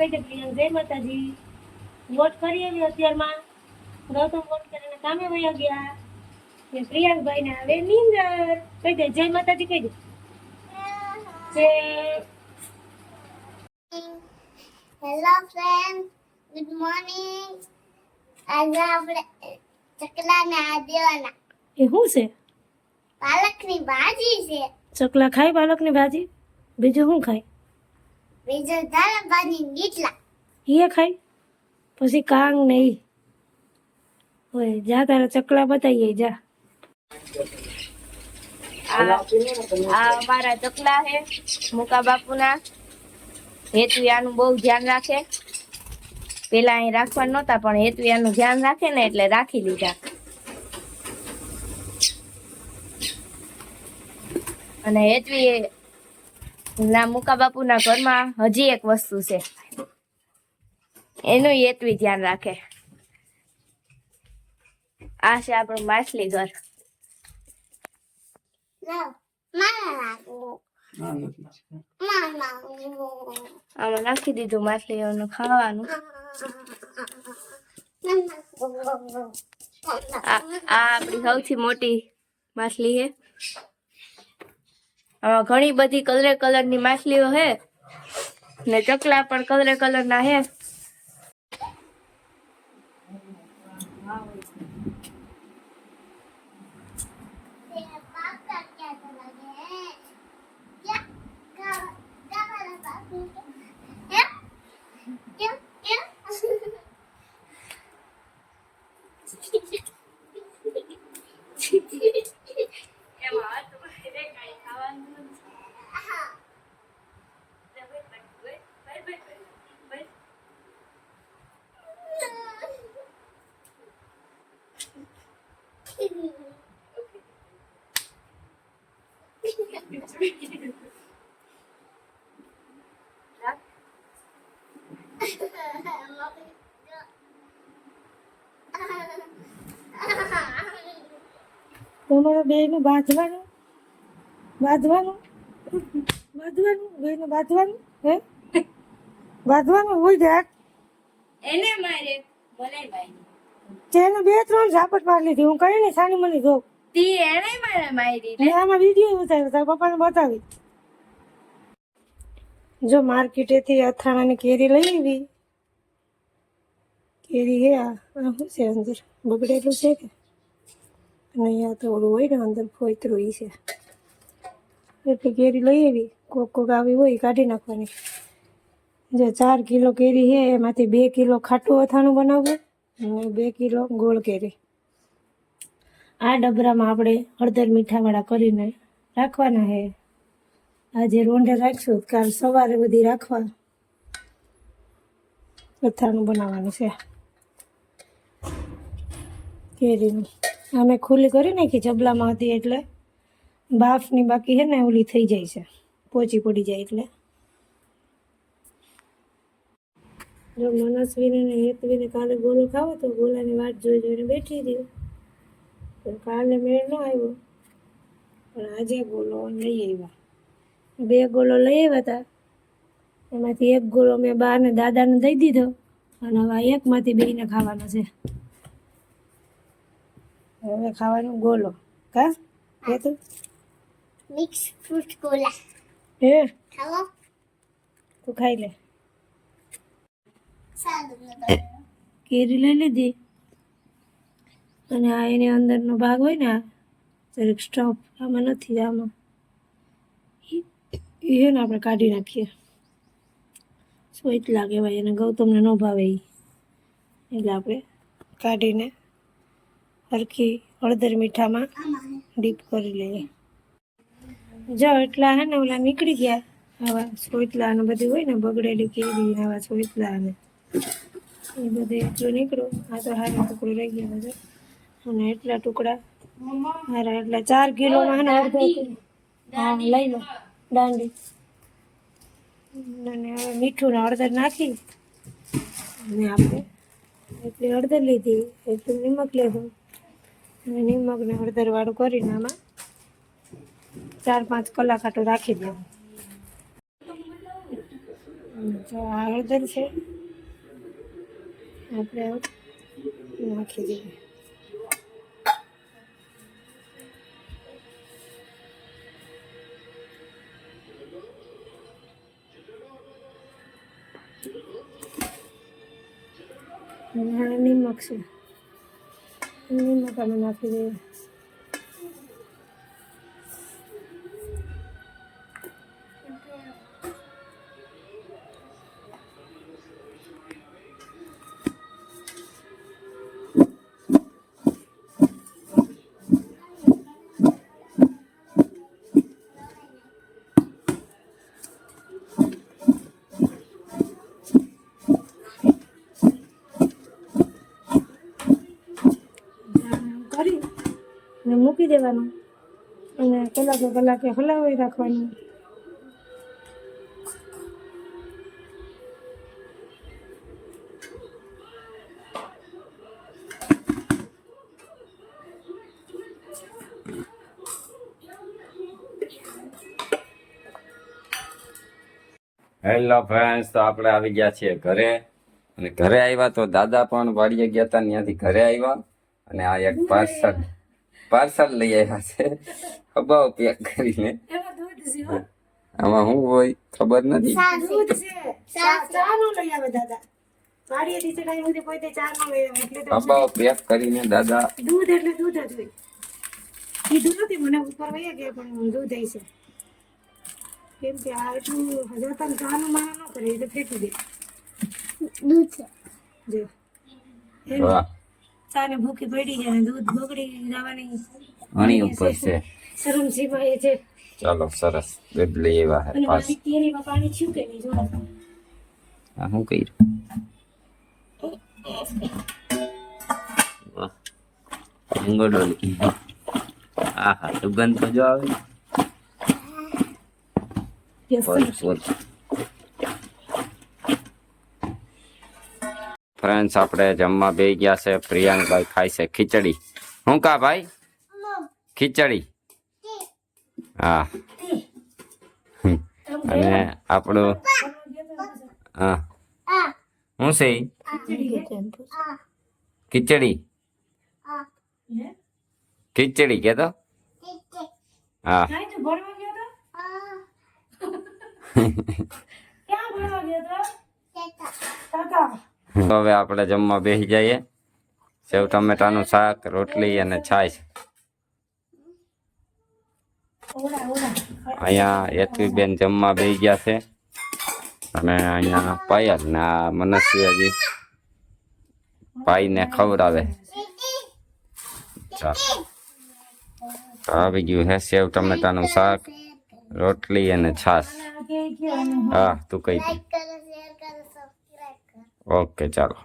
કહી દે પ્રિયંક જય માતાજી. વોટ કરી આવી અત્યારમાં. ગૌતમ વોટ કરીને કામે વયા ગયા. ને પ્રિયંકભાઈ ને આવે નીંદર. કહી દે જય માતાજી કહી દે. જય હેલો ફ્રેન્ડ ગુડ મોર્નિંગ આજે આપણે ચકલા ને આ દેવાના. એ શું છે? પાલકની ભાજી છે. ચકલા ખાય પાલકની ભાજી? બીજું શું ખાય? બીજું એ ખાય. પછી કાંગ નહીં હોય જા તારા ચકલા બતાવીએ જા. આ આ અમારા ચકલા છે મુકા બાપુના. હેતુ આનું બહુ ધ્યાન રાખે. પેલા અહીં રાખવા નહોતા પણ હેતુ આનું ધ્યાન રાખે ને એટલે રાખી લીધા. અને હેતવી ના મુકા બાપુના ઘરમાં હજી એક વસ્તુ છે. એનું હેતવી ધ્યાન રાખે. આ છે આપણું માછલી ઘર. આમાં નાખી દીધું માછલીઓનું ખાવાનું. આ આ આપણી સૌથી મોટી માછલી છે. આમાં ઘણી બધી કલરે કલરની માછલીઓ છે. ને ચકલા પણ કલરે કલરના છે. તમારા બેયનું બાંધવાનું? બાંધવાનું? બાંધવાનું? બેયનું બાંધવાનું? હે? બાંધવાનું હોય જાક એને મારે મને ભાઈ તેનું બે ત્રણ ઝાપટ મારી લીધી હું કઈ નહીં સાની મને જોઉં. તી એને મારે મારી મેં આમાં વીડિયો ઉતાર્યો તારા પપ્પાને બતાવી જો માર્કેટેથી અથાણાની કેરી લઈ આવી કેરી હે આ શું છે અંદર બગડેલું છે કે અને અહીંયા તો ઓલું હોય ને અંદર ફોતરું એ છે એટલી કેરી લઈ આવી કોક કોક આવી હોય કાઢી નાખવાની જે ચાર કિલો કેરી છે એમાંથી બે કિલો ખાટું અથાણું બનાવવું અને બે કિલો ગોળ કેરી આ ડબરામાં આપણે હળદર મીઠાવાળા કરીને રાખવાના છે આજે રોંઢે રાખશું. કાલ સવારે બધી રાખવા. અથાણું બનાવવાનું છે. કેરીનું. અમે ખુલ્લી કરી નાખી જબલામાં હતી એટલે બાફની બાકી છે ને ઓલી થઈ જાય છે. પોચી પડી જાય એટલે. જો મનસ્વીને હેતવીને કાલે ગોલો ખાવો તો ગોલાની વાટ જોઈ જોઈને બેઠી હતી તો કાલે મેળ ન આવ્યો. પણ આજે ગોલો લઈ આવ્યા. બે ગોલો લઈ આવ્યા હતા એમાંથી એક ગોળો મેં બાને દાદાને દઈ દીધો અને હવે એકમાંથી બેને ખાવાનો છે. હવે ખાવાનું ગોલો. કા? એ તો? મિક્સ ફ્રૂટ કોલા હે? ખાવો? તું ખાઈ લે. કેરી લઈ લીધી? અને આ એની અંદરનો ભાગ હોય ને, આ દરેક સ્ટફ આમાં નથી, આમાં. એને આપણે કાઢી નાખીએ. લાગે ભાઈ એને ગૌતમને ન ભાવે એ એટલે આપણે કાઢીને હરખી હળદર મીઠામાં ડીપ કરી લઈએ. જો એટલા હે ને, ઓલા નીકળી ગયા. આવા સોયતલા ને બધું હોય ને, બગડેલી કેરી આવા સોયતલા ને એ બધું એટલું નીકળ્યું આ તો હારા ટુકડું રહી ગયા બધો અને એટલા ટુકડા. હારા એટલે ચાર કિલોમાં હે અડધો હા, લઈ લો. દાંડી. અને હવે મીઠું ને નાખી. અને આપણે એટલી હળદર લીધી. એટલું નિમક લીધું. અને નિમક ને હળદર વાળું કરીને આમાં ચાર પાંચ કલાક આટલું રાખી દેવું. જો આ હળદર છે. આપણે નાખી દઈએ અને આ નિમક છે નિમક અને મૂકી દેવાનું. અને કલાકે કલાકે હલાવી રાખવાનું. હેલો ફ્રેન્ડ્સ તો આપણે આવી ગયા છીએ ઘરે. અને ઘરે આવ્યા તો દાદા પણ વાડીએ ગયા હતા ત્યાંથી ઘરે આવ્યા. અને આ એક પાર્સલ પાર્સલ લઈ આવ્યા છે. ખબાવ પેક કરીને. આમાં શું હોય ખબર નથી. ખબાવ પેક કરીને દાદા. દૂધ એટલે દૂધ જ હોય. કીધું નથી મને ઉપર વહી ગયા પણ દૂધ છે. કેમ કે આ એટલું જતન ચાનું માના ન કરે એટલે ફેંકી દે. દૂધ છે. જો. વાહ. ચાને ભૂખી પડી જાય દૂધ બગડી જવાની અણી ઉપર છે. શરમ સિવાય છે. ચાલો સરસ. લઈ આવ્યા છે પાસ. કેરીમાં પાણી થયું કે નહીં જો આ હું કહી હા હા સુગંધ તો જો આવે ફ્રેન્ડ્સ આપણે જમવા બે ગયા છે. પ્રિયાંકભાઈ ખાય છે ખીચડી. હું કા ભાઈ? ખીચડી. હા. અને આપણું હા. હું શું છે? ખીચડી. ખીચડી કેતો હા. ક્યાં ભણવા ગયો તો? કાકા. હવે આપણે જમવા બેસી જઈએ. સેવ, ટમેટાનું શાક, રોટલી અને છાશ. અહીંયા યશવીબેન જમવા બેસી ગયા છે. અને અહીંયા પાયલ ને આ મનસ્વી ભાઈને ખવડાવે. આવી ગયું હે સેવ, ટમેટાનું શાક, રોટલી અને છાશ. હા, તું કહી દે લાઈક કરો શેર કરો સબસ્ક્રાઇબ કરો ઓકે ચાલો